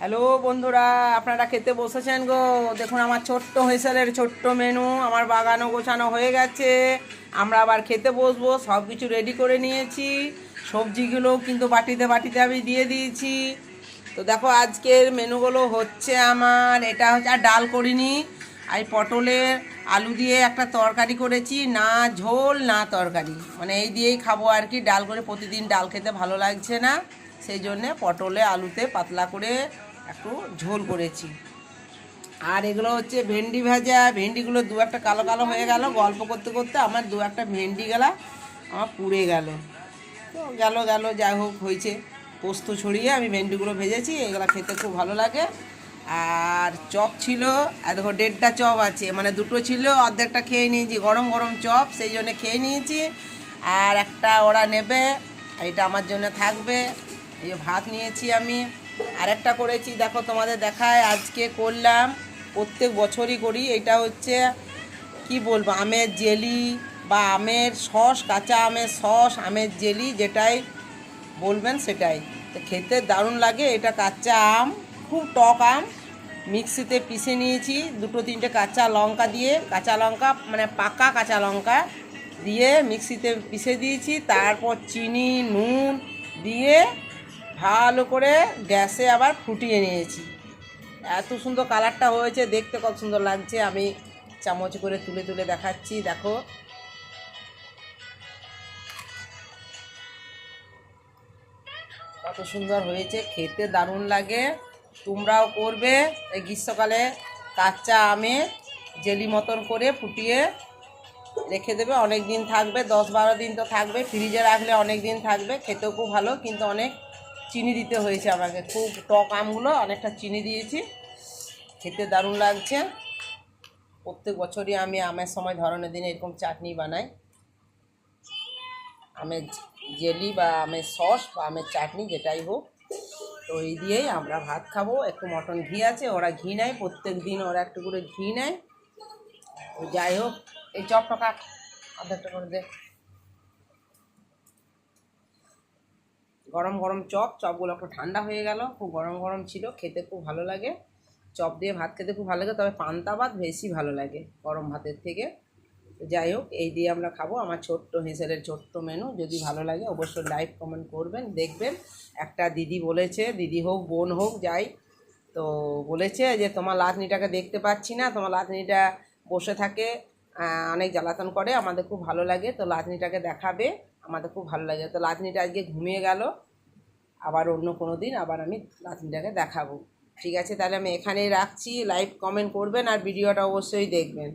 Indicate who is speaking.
Speaker 1: Hello বন্ধুরা, আপনারা খেতে বসেছেন গো? দেখুন আমার ছোট্ট হেসেলের ছোট্ট মেনু আমার বাগানও গোছানো হয়ে গেছে। আমরা আবার খেতে বসবো সব কিছু রেডি করে নিয়েছি। সবজিগুলো কিন্তু বাটিতে বাটিতে আমি দিয়ে দিয়েছি। তো দেখো, আজকের মেনুগুলো হচ্ছে আমার, এটা হচ্ছে, আর ডাল করিনি, আর পটলের আলু দিয়ে একটা তরকারি করেছি, না ঝোল, না তরকারি। মানে এই দিয়েই খাব আর কি, ডাল করে প্রতিদিন ডাল খেতে ভালো লাগছে না। সেই জন্যে পটলে আলুতে পাতলা করে একটু ঝোল করেছি। আর এগুলো হচ্ছে ভেন্ডি ভাজা। ভেন্ডিগুলো দু একটা কালো কালো হয়ে গেল। গল্প করতে করতে আমার দু একটা ভেন্ডি গেলা, আমার পুড়ে গেল। তো গেল গেল, যাই হোক, হয়েছে। পোস্ত ছড়িয়ে আমি ভেন্ডিগুলো ভেজেছি, এগুলো খেতে খুব ভালো লাগে। আর চপ ছিল, আর দেখো দেড়টা চপ আছে মানে দুটো ছিল, অর্ধেকটা খেয়ে নিয়েছি, গরম গরম চপ, সেই জন্য খেয়ে নিয়েছি। আর একটা ওরা নেবে এটা আমার জন্য থাকবে। এই ভাত নিয়েছি আমি, আরেকটা করেছি, দেখো তোমাদের দেখায়, আজকে করলাম, প্রত্যেক বছরই করি, এটা হচ্ছে, কি বলব, আমের জেলি বা আমের সস, কাঁচা আমের সস, আমের জেলি, যেটাই বলবেন সেটাই। তো খেতে দারুণ লাগে, এটা কাঁচা আম, খুব টক আম, মিক্সিতে পিষে নিয়েছি, দুটো তিনটে কাঁচা লঙ্কা দিয়ে, কাঁচা লঙ্কা মানে পাকা কাঁচা লঙ্কা দিয়ে মিক্সিতে পিষে দিয়েছি, তারপর চিনি, নুন দিয়ে ভালো করে গ্যাসে আবার ফুটিয়ে নিয়েছি। এত সুন্দর কালারটা হয়েছে, দেখতে কত সুন্দর লাগছে। আমি চামচ করে তুলে তুলে দেখাচ্ছি, দেখো। কত সুন্দর হয়েছে, খেতে দারুণ লাগে। তোমরাও করবে এই গ্রীষ্মকালে। কাঁচা আমে জেলি মতন করে ফুটিয়ে রেখে দেবে। অনেক দিন থাকবে, দশ বারো দিন তো থাকবে। ফ্রিজে রাখলে অনেক দিন থাকবে, খেতেও খুব ভালো, কিন্তু অনেক চিনি দিতে হয়েছে আমাকে। খুব টক আমগুলো, অনেকটা চিনি দিয়েছি। খেতে দারুণ লাগছে। প্রত্যেক বছরই আমি আমের সময় ধরনের দিনে এরকম চাটনি বানাই। আমের জেলি বা আমের সস বা আমের চাটনি, যেটাই হোক। তো এই দিয়েই আমরা ভাত খাব। একটু মটন ঘি আছে, ওরা ঘি নেয়। প্রত্যেক দিন ওরা একটু করে ঘি নেয়। যাই হোক, এই চপটা কাট। অর্ধেকটা করে দে। গরম গরম চপ, চপগুলো একটু ঠান্ডা হয়ে গেল, খুব গরম গরম ছিল, খেতে খুব ভালো লাগে। চপ দিয়ে ভাত খেতে খুব ভালো লাগে, তবে পান্তা ভাত বেশি ভালো লাগে গরম ভাতের থেকে। যাই হোক, এই দিয়ে আমরা খাব আমার ছোট্ট হেঁসেলের ছোট্ট মেনু যদি ভালো লাগে অবশ্যই লাইক কমেন্ট করবেন, দেখবেন। একটা দিদি বলেছে, দিদি হোক, বোন হোক, যাই। তো বলেছে যে, তোমার লাতনিটাকে দেখতে পাচ্ছি না, তোমার লাতনিটা বসে থাকে অনেক জ্বালাতন করে, আমাদের খুব ভালো লাগে, তো লাতনিটাকে দেখাবে, আমাদের খুব ভালো লাগে। তো লাতনিটা আজকে ঘুমিয়ে গেল আবার অন্য কোনো দিন আবার আমি নাতিটাকে দেখাবো। ঠিক আছে, তাহলে আমি এখানেই রাখছি। লাইভ কমেন্ট করবেন আর ভিডিওটা অবশ্যই দেখবেন।